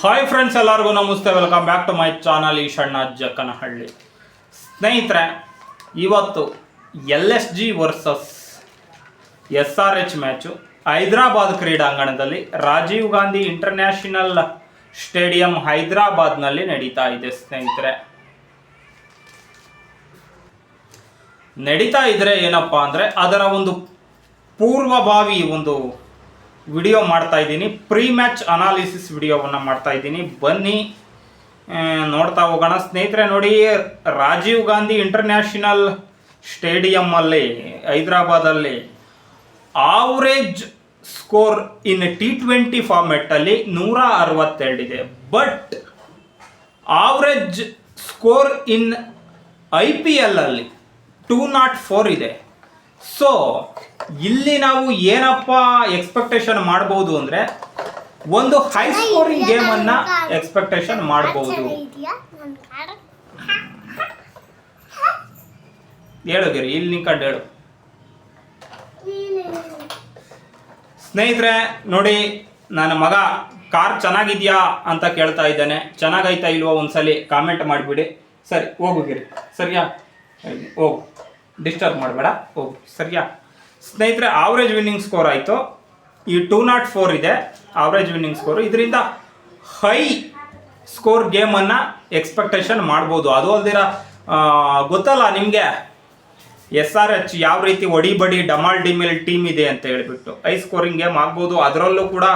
Hi friends ಎಲ್ಲರಿಗೂ ನಮಸ್ತೆ. Welcome back to my channel Eshanna Jakkanahalli ಸ್ನೇಹಿತರೆ, ಇವತ್ತು L S G versus S R H match Hyderabad ಕ್ರೀಡಾಂಗಣದಲ್ಲಿ Rajiv Gandhi international stadium ಹೈದರಾಬಾದ್ನಲ್ಲಿ ನಡೀತಾ ಇದೆ ಸ್ನೇಹಿತರೆ. ನಡೀತಾ ಇದ್ರೆ ಏನಪ್ಪಾ ಅಂದರೆ ಅದರ ಒಂದು ಪೂರ್ವಭಾವಿ ಒಂದು ವಿಡಿಯೋ ಮಾಡ್ತಾ ಇದ್ದೀನಿ. ಪ್ರೀ ಮ್ಯಾಚ್ ಅನಾಲಿಸಿಸ್ ವಿಡಿಯೋವನ್ನು ಮಾಡ್ತಾ ಇದ್ದೀನಿ. ಬನ್ನಿ ನೋಡ್ತಾ ಹೋಗೋಣ. ಸ್ನೇಹಿತರೆ, ನೋಡಿ, ರಾಜೀವ್ ಗಾಂಧಿ ಇಂಟರ್ನ್ಯಾಷನಲ್ ಸ್ಟೇಡಿಯಮ್ಮಲ್ಲಿ, ಹೈದರಾಬಾದಲ್ಲಿ average score in T twenty ಫಾರ್ಮೆಟ್ಟಲ್ಲಿ ನೂರ ಅರವತ್ತೆರಡಿದೆ but, average score in I P L ಅಲ್ಲಿ ಟೂ ನಾಟ್ ಫೋರ್ ಇದೆ. ಸೊ ಇಲ್ಲಿ ನಾವು ಏನಪ್ಪ ಎಕ್ಸ್ಪೆಕ್ಟೇಷನ್ ಮಾಡಬಹುದು ಅಂದ್ರೆ ಒಂದು ಹೈ ಸ್ಕೋರಿಂಗ್ ಗೇಮ್ ಅನ್ನ ಎಕ್ಸ್ಪೆಕ್ಟೇಷನ್ ಮಾಡಬಹುದು ಹೇಳು ಗಿರಿ ಇಲ್ಲಿ ನಿಂಕೊಂಡು ಹೇಳು. ಸ್ನೇಹಿತರೆ ನೋಡಿ ನನ್ನ ಮಗ ಕಾರ್ ಚೆನ್ನಾಗಿದ್ಯಾ ಅಂತ ಕೇಳ್ತಾ ಇದ್ದಾನೆ. ಚೆನ್ನಾಗೈತಾ ಇಲ್ವೋ ಒಂದ್ಸಲಿ ಕಾಮೆಂಟ್ ಮಾಡಿಬಿಡಿ. ಸರಿ ಹೋಗು ಗಿರಿ. ಸರಿಯಾ? ಹೋಗು. ಡಿಸ್ಟರ್ಬ್ ಮಾಡಬೇಡ. ಹೋಗು. ಸರಿಯಾ? ಸ್ನೇಹಿತರೆ ಆವ್ರೇಜ್ ವಿನ್ನಿಂಗ್ ಸ್ಕೋರ್ ಆಯಿತು. ಈ ಟೂ ನಾಟ್ ಫೋರ್ ಇದೆ ಆವ್ರೇಜ್ ವಿನ್ನಿಂಗ್ ಸ್ಕೋರ್ ಇದರಿಂದ ಹೈ ಸ್ಕೋರ್ ಗೇಮನ್ನು ಎಕ್ಸ್ಪೆಕ್ಟೇಷನ್ ಮಾಡ್ಬೋದು. ಅದು ಅಲ್ದಿರ ಗೊತ್ತಲ್ಲ ನಿಮಗೆ? ಎಸ್ ಆರ್ ಎಚ್ ಯಾವ ರೀತಿ ಒಡಿಬಡಿ ಡಮಾಲ್ ಡಿಮಿಲ್ ಟೀಮ್ ಇದೆ ಅಂತ ಹೇಳಿಬಿಟ್ಟು. ಹೈ ಸ್ಕೋರಿಂಗ್ ಗೇಮ್ ಆಗ್ಬೋದು. ಅದರಲ್ಲೂ ಕೂಡ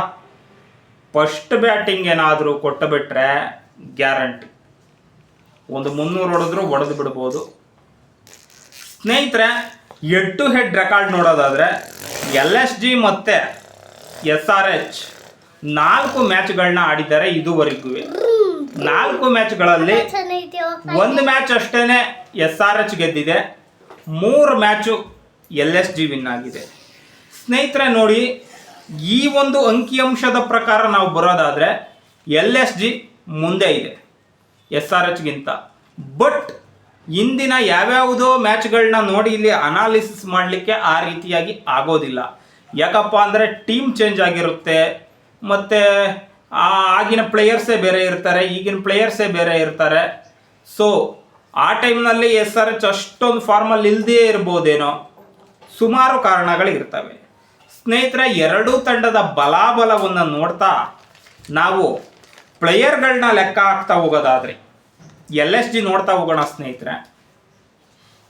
ಫಸ್ಟ್ ಬ್ಯಾಟಿಂಗ್ ಏನಾದರೂ ಕೊಟ್ಟು ಬಿಟ್ರೆ ಗ್ಯಾರಂಟಿ ಒಂದು ಮುನ್ನೂರು ಹೊಡೆದ್ರು ಒಡೆದು ಬಿಡ್ಬೋದು. ಸ್ನೇಹಿತರೆ ಹೆಡ್ ಟು ಹೆಡ್ ರೆಕಾರ್ಡ್ ನೋಡೋದಾದರೆ ಎಲ್ ಎಸ್ ಜಿ ಮತ್ತು ಎಸ್ ಆರ್ ಎಚ್ ನಾಲ್ಕು ಮ್ಯಾಚ್ಗಳನ್ನ ಆಡಿದ್ದಾರೆ ಇದುವರೆಗೂ. ನಾಲ್ಕು ಮ್ಯಾಚ್ಗಳಲ್ಲಿ ಒಂದು ಮ್ಯಾಚ್ ಅಷ್ಟೇ ಎಸ್ ಆರ್ ಎಚ್ ಗೆದ್ದಿದೆ. ಮೂರು match L S G win ಆಗಿದೆ. ಸ್ನೇಹಿತರೆ, ನೋಡಿ, ಈ ಒಂದು ಅಂಕಿಅಂಶದ ಪ್ರಕಾರ ನಾವು ಬರೋದಾದರೆ ಎಲ್ ಎಸ್ ಜಿ ಮುಂದೆ ಇದೆ ಎಸ್ ಆರ್ ಎಚ್ಗಿಂತ ಬಟ್ ಇಂದಿನ ಯಾವ್ಯಾವುದೋ ಮ್ಯಾಚ್ಗಳನ್ನ ನೋಡಿ ಇಲ್ಲಿ ಅನಾಲಿಸಿಸ್ ಮಾಡಲಿಕ್ಕೆ ಆ ರೀತಿಯಾಗಿ ಆಗೋದಿಲ್ಲ. ಯಾಕಪ್ಪ ಅಂದರೆ ಟೀಮ್ ಚೇಂಜ್ ಆಗಿರುತ್ತೆ. ಮತ್ತು ಆಗಿನ ಪ್ಲೇಯರ್ಸೇ ಬೇರೆ ಇರ್ತಾರೆ, ಈಗಿನ ಪ್ಲೇಯರ್ಸೇ ಬೇರೆ ಇರ್ತಾರೆ. ಸೊ ಆ ಟೈಮ್ನಲ್ಲಿ ಎಸ್ ಆರ್ ಎಚ್ ಅಷ್ಟೊಂದು ಫಾರ್ಮಲ್ಲಿ ಇಲ್ಲದೇ ಇರ್ಬೋದೇನೋ ಸುಮಾರು ಕಾರಣಗಳಿರ್ತವೆ ಸ್ನೇಹಿತರೆ, ಎರಡೂ ತಂಡದ ಬಲಾಬಲವನ್ನು ನೋಡ್ತಾ ನಾವು ಪ್ಲೇಯರ್ಗಳನ್ನ ಲೆಕ್ಕ ಹಾಕ್ತಾ ಹೋಗೋದಾದ್ರೆ ಎಲ್ ಎಸ್ ಡಿ ನೋಡ್ತಾ ಹೋಗೋಣ ಸ್ನೇಹಿತರೆ.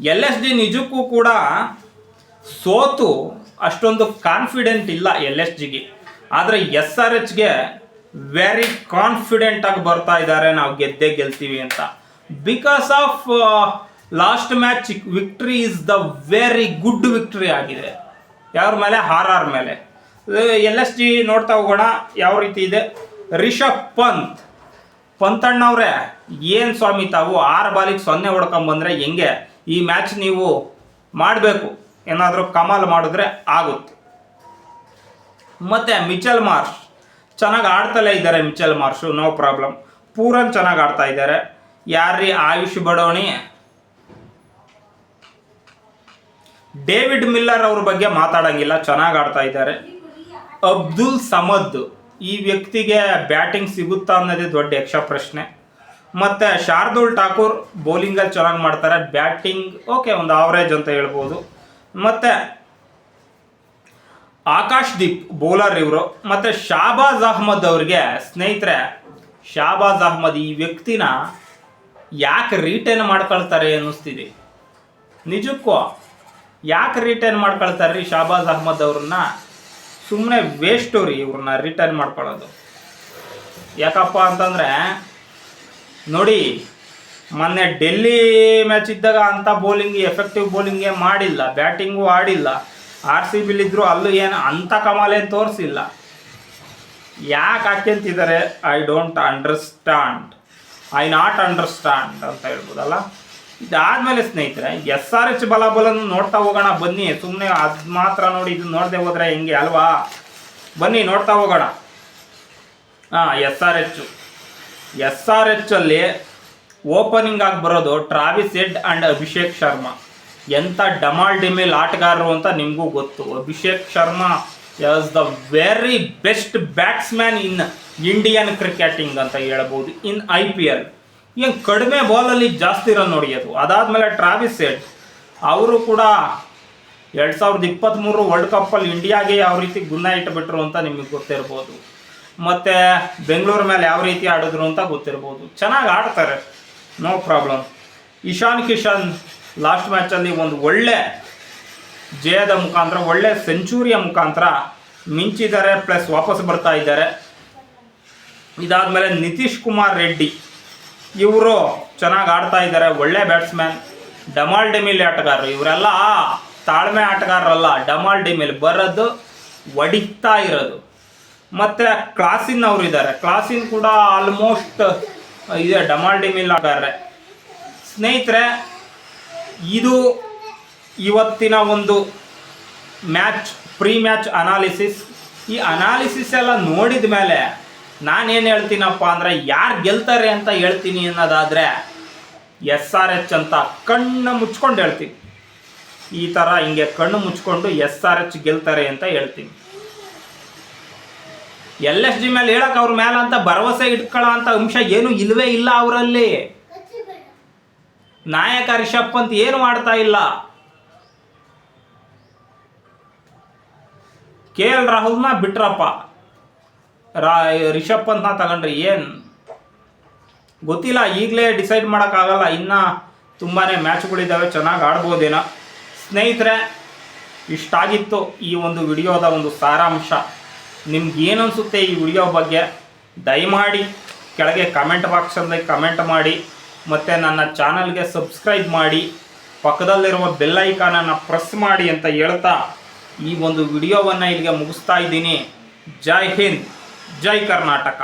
ಎಲ್ ಎಸ್ ಡಿ ನಿಜಕ್ಕೂ ಕೂಡ ಸೋತು ಅಷ್ಟೊಂದು ಕಾನ್ಫಿಡೆಂಟ್ ಇಲ್ಲ ಎಲ್ ಎಸ್ ಜಿಗೆ ಆದರೆ ಎಸ್ ಆರ್ ಎಚ್ಗೆ ವೆರಿ ಕಾನ್ಫಿಡೆಂಟ್ ಆಗಿ ಬರ್ತಾ ಇದ್ದಾರೆ, ನಾವು ಗೆದ್ದೇ ಗೆಲ್ತೀವಿ ಅಂತ. Because of last match victory is the very good victory ಆಗಿದೆ. ಯಾರ ಮೇಲೆ? ಆರ್ ಆರ್ ಮೇಲೆ. ಎಲ್ ಎಸ್ ಜಿ ನೋಡ್ತಾ ಹೋಗೋಣ, ಯಾವ ರೀತಿ ಇದೆ? ರಿಷಬ್ ಪಂತ್. ಪಂತಣ್ಣವ್ರೆ, ಏನು ಸ್ವಾಮಿ ತಾವು ಆರು ಬಾಲಿಗೆ ಸೊನ್ನೆ ಹೊಡ್ಕೊಂಬಂದ್ರೆ ಹೆಂಗೆ? ಈ ಮ್ಯಾಚ್ ನೀವು ಮಾಡಬೇಕು. ಏನಾದರೂ ಕಮಾಲ್ ಮಾಡಿದ್ರೆ ಆಗುತ್ತೆ. ಮತ್ತು ಮಿಚಲ್ ಮಾರ್ಷ್. ಚೆನ್ನಾಗಿ ಆಡ್ತಲೇ ಇದ್ದಾರೆ Mitchell Marsh, no problem. Pooran ಚೆನ್ನಾಗಿ ಆಡ್ತಾ ಇದ್ದಾರೆ. ಯಾರ್ರೀ ಆಯುಷ್ ಬಡೋಣಿ? ಡೇವಿಡ್ ಮಿಲ್ಲರ್ ಅವ್ರ ಬಗ್ಗೆ ಮಾತಾಡಂಗಿಲ್ಲ, ಚೆನ್ನಾಗಿ ಆಡ್ತಾ ಇದ್ದಾರೆ. ಅಬ್ದುಲ್ ಸಮದ್. ಈ ವ್ಯಕ್ತಿಗೆ ಬ್ಯಾಟಿಂಗ್ ಸಿಗುತ್ತಾ ಅನ್ನೋದೇ ದೊಡ್ಡ ಯಕ್ಷ ಪ್ರಶ್ನೆ. ಮತ್ತು ಶಾರ್ದೂಲ್ ಠಾಕೂರ್ ಬೌಲಿಂಗಲ್ಲಿ ಚೆನ್ನಾಗಿ ಮಾಡ್ತಾರೆ. ಬ್ಯಾಟಿಂಗ್, ಓಕೆ, ಒಂದು ಆವರೇಜ್ ಅಂತ ಹೇಳ್ಬೋದು. ಮತ್ತು ಆಕಾಶ್ ದೀಪ್ ಬೌಲರ್ ಇವರು. ಮತ್ತು ಶಾಬಾಜ್ ಅಹ್ಮದ್ ಅವರಿಗೆ ಸ್ನೇಹಿತರೆ, ಶಾಬಾಜ್ ಅಹ್ಮದ್ ಈ ವ್ಯಕ್ತಿನ ಯಾಕೆ ರಿಟೈನ್ ಮಾಡ್ಕೊಳ್ತಾರೆ ಅನ್ನಿಸ್ತಿದೆ. ನಿಜಕ್ಕೂ ಯಾಕೆ ರೀಟೇನ್ ಮಾಡ್ಕೊಳ್ತಾರೆ ರೀ ಶಾಬಾಜ್ ಅಹ್ಮದ್ ಅವ್ರನ್ನ? ಸುಮ್ಮನೆ ವೇಸ್ಟು ರೀ ಇವ್ರನ್ನ ರಿಟರ್ನ್ ಮಾಡ್ಕೊಳ್ಳೋದು. ಯಾಕಪ್ಪ ಅಂತಂದರೆ, ನೋಡಿ, ಮೊನ್ನೆ ಡೆಲ್ಲಿ ಮ್ಯಾಚ್ ಇದ್ದಾಗ ಅಂಥ ಬೌಲಿಂಗ್ ಎಫೆಕ್ಟಿವ್ ಬೌಲಿಂಗೇ ಮಾಡಿಲ್ಲ ಬ್ಯಾಟಿಂಗು ಆಡಿಲ್ಲ. ಆರ್ ಸಿ ಬಿಲಿದ್ರು ಅಲ್ಲೂ ಏನು ಅಂಥ ಕಮಾಲೇನು ತೋರಿಸಿಲ್ಲ. ಯಾಕೆ ಹಾಕ್ಯಂತಿದ್ದಾರೆ I don't understand I not understand ಅಂತ ಹೇಳ್ಬೋದಲ್ಲ? ಇದಾದ್ಮೇಲೆ ಸ್ನೇಹಿತರೆ, ಎಸ್ ಆರ್ ಎಚ್ ಬಲಾಬಲನ್ನು ನೋಡ್ತಾ ಹೋಗೋಣ, ಬನ್ನಿ. ಸುಮ್ಮನೆ ಅದು ಮಾತ್ರ ನೋಡಿ ಇದು ನೋಡದೆ ಹೋದ್ರೆ ಹೆಂಗೆ, ಅಲ್ವಾ? ಬನ್ನಿ, ನೋಡ್ತಾ ಹೋಗೋಣ. ಹಾಂ S R H. S R H ಅಲ್ಲಿ ಓಪನಿಂಗ್ ಆಗಿ ಬರೋದು Travis Head and Abhishek Sharma. ಎಂಥ ಡಮಾಲ್ ಡಿಮಿಲ್ ಆಟಗಾರರು ಅಂತ ನಿಮಗೂ ಗೊತ್ತು. Abhishek Sharma as the very best batsman in Indian cricketing ಅಂತ ಹೇಳ್ಬೋದು. ಇನ್ ಐ ಪಿ ಎಲ್ ಏನು ಕಡಿಮೆ ಬಾಲಲ್ಲಿ ಜಾಸ್ತಿ ರನ್ ಹೊಡೆಯೋದು ಅದಾದಮೇಲೆ ಟ್ರಾವಿಸ್ ಸೆಟ್ ಅವರು ಕೂಡ ಎರಡು ಸಾವಿರದ ಇಪ್ಪತ್ತ್ಮೂರು ವರ್ಲ್ಡ್ ಕಪ್ಪಲ್ಲಿ ಇಂಡಿಯಾಗೆ ಯಾವ ರೀತಿ ಗುನ್ನ ಇಟ್ಟುಬಿಟ್ರು ಅಂತ ನಿಮಗೆ ಗೊತ್ತಿರ್ಬೋದು. ಮತ್ತು ಬೆಂಗಳೂರು ಮೇಲೆ ಯಾವ ರೀತಿ ಆಡಿದ್ರು ಅಂತ ಗೊತ್ತಿರ್ಬೋದು. ಚೆನ್ನಾಗಿ ಆಡ್ತಾರೆ. No problem Ishan Kishan last ಮ್ಯಾಚಲ್ಲಿ ಒಂದು ಒಳ್ಳೆ ಜಯದ ಮುಖಾಂತರ, ಒಳ್ಳೆ ಸೆಂಚುರಿಯ ಮುಖಾಂತರ ಮಿಂಚಿದ್ದಾರೆ ಪ್ಲಸ್ ವಾಪಸ್ ಬರ್ತಾ ಇದ್ದಾರೆ. ಇದಾದಮೇಲೆ ನಿತೀಶ್ ಕುಮಾರ್ ರೆಡ್ಡಿ. ಇವರು ಚೆನ್ನಾಗಿ ಆಡ್ತಾ ಇದ್ದಾರೆ ಒಳ್ಳೆ ಬ್ಯಾಟ್ಸ್ಮ್ಯಾನ್ ಡಮಾಲ್ ಡಿಮಿಲ್ ಆಟಗಾರರು. ಇವರೆಲ್ಲ ತಾಳ್ಮೆ ಆಟಗಾರರಲ್ಲ ಡಮಾಲ್ ಡಿಮಿಲ್ ಬರೋದು ಒಡಿತಾ ಇರೋದು. ಮತ್ತು ಅವರು ಇದ್ದಾರೆ ಕ್ಲಾಸಿನ್ ಕೂಡ ಆಲ್ಮೋಸ್ಟ್ ಇದೆ ಡಮಾಲ್ ಡಿಮಿಲ್ ಆಟಗಾರರೆ. ಸ್ನೇಹಿತರೆ, ಇದು ಇವತ್ತಿನ ಒಂದು ಮ್ಯಾಚ್, ಪ್ರೀ ಮ್ಯಾಚ್ ಅನಾಲಿಸಿಸ್. ಈ ಅನಾಲಿಸಿಸ್ ಎಲ್ಲ ನೋಡಿದ ಮೇಲೆ ನಾನೇನು ಹೇಳ್ತೀನಪ್ಪ ಅಂದರೆ ಯಾರು ಗೆಲ್ತಾರೆ ಅಂತ ಹೇಳ್ತೀನಿ ಅನ್ನೋದಾದರೆ ಎಸ್ ಆರ್ ಎಚ್ ಅಂತ ಕಣ್ಣು ಮುಚ್ಕೊಂಡು ಹೇಳ್ತೀನಿ. ಈ ಥರ ಹಿಂಗೆ ಕಣ್ಣು ಮುಚ್ಕೊಂಡು ಎಸ್ ಆರ್ ಎಚ್ ಗೆಲ್ತಾರೆ ಅಂತ ಹೇಳ್ತೀನಿ. ಎಲ್ ಎಸ್ ಜಿ ಮೇಲೆ ಹೇಳಕ್ಕೆ ಅವ್ರ ಮೇಲೆ ಅಂತ ಭರವಸೆ ಇಟ್ಕೊಳ್ಳೋ ಅಂತ ಅಂಶ ಏನು ಇಲ್ವೇ ಇಲ್ಲ ಅವರಲ್ಲಿ. ನಾಯಕ ರಿಷಪ್ ಅಂತ ಏನು ಮಾಡ್ತಾ ಇಲ್ಲ. ಕೆ ಎಲ್ ರಾಹುಲ್ನ ಬಿಟ್ರಪ್ಪ. ರಾ, ರಿಷಬ್ ಪಂತ್ನ ತಗೊಂಡ್ರೆ, ಏನು? ಗೊತ್ತಿಲ್ಲ, ಈಗಲೇ ಡಿಸೈಡ್ ಮಾಡೋಕ್ಕಾಗಲ್ಲ, ಇನ್ನೂ ತುಂಬಾ ಮ್ಯಾಚ್ಗಳಿದ್ದಾವೆ ಚೆನ್ನಾಗಿ ಆಡ್ಬೋದೇನೋ. ಸ್ನೇಹಿತರೆ, ಇಷ್ಟಾಗಿತ್ತು ಈ ಒಂದು ವಿಡಿಯೋದ ಒಂದು ಸಾರಾಂಶ. ನಿಮ್ಗೆ ಏನು ಅನಿಸುತ್ತೆ ಈ ವಿಡಿಯೋ ಬಗ್ಗೆ, ದಯಮಾಡಿ ಕೆಳಗೆ ಕಮೆಂಟ್ ಬಾಕ್ಸಲ್ಲಿ ಕಮೆಂಟ್ ಮಾಡಿ, ಮತ್ತು ನನ್ನ ಚಾನಲ್ಗೆ ಸಬ್ಸ್ಕ್ರೈಬ್ ಮಾಡಿ, ಪಕ್ಕದಲ್ಲಿರುವ ಬೆಲ್ಲೈಕಾನನ್ನು ಪ್ರೆಸ್ ಮಾಡಿ ಅಂತ ಹೇಳ್ತಾ ಈ ಒಂದು ವಿಡಿಯೋವನ್ನು ಇಲ್ಲಿಗೆ ಮುಗಿಸ್ತಾ ಇದ್ದೀನಿ. ಜೈ ಹಿಂದ್. ಜೈ ಕರ್ನಾಟಕ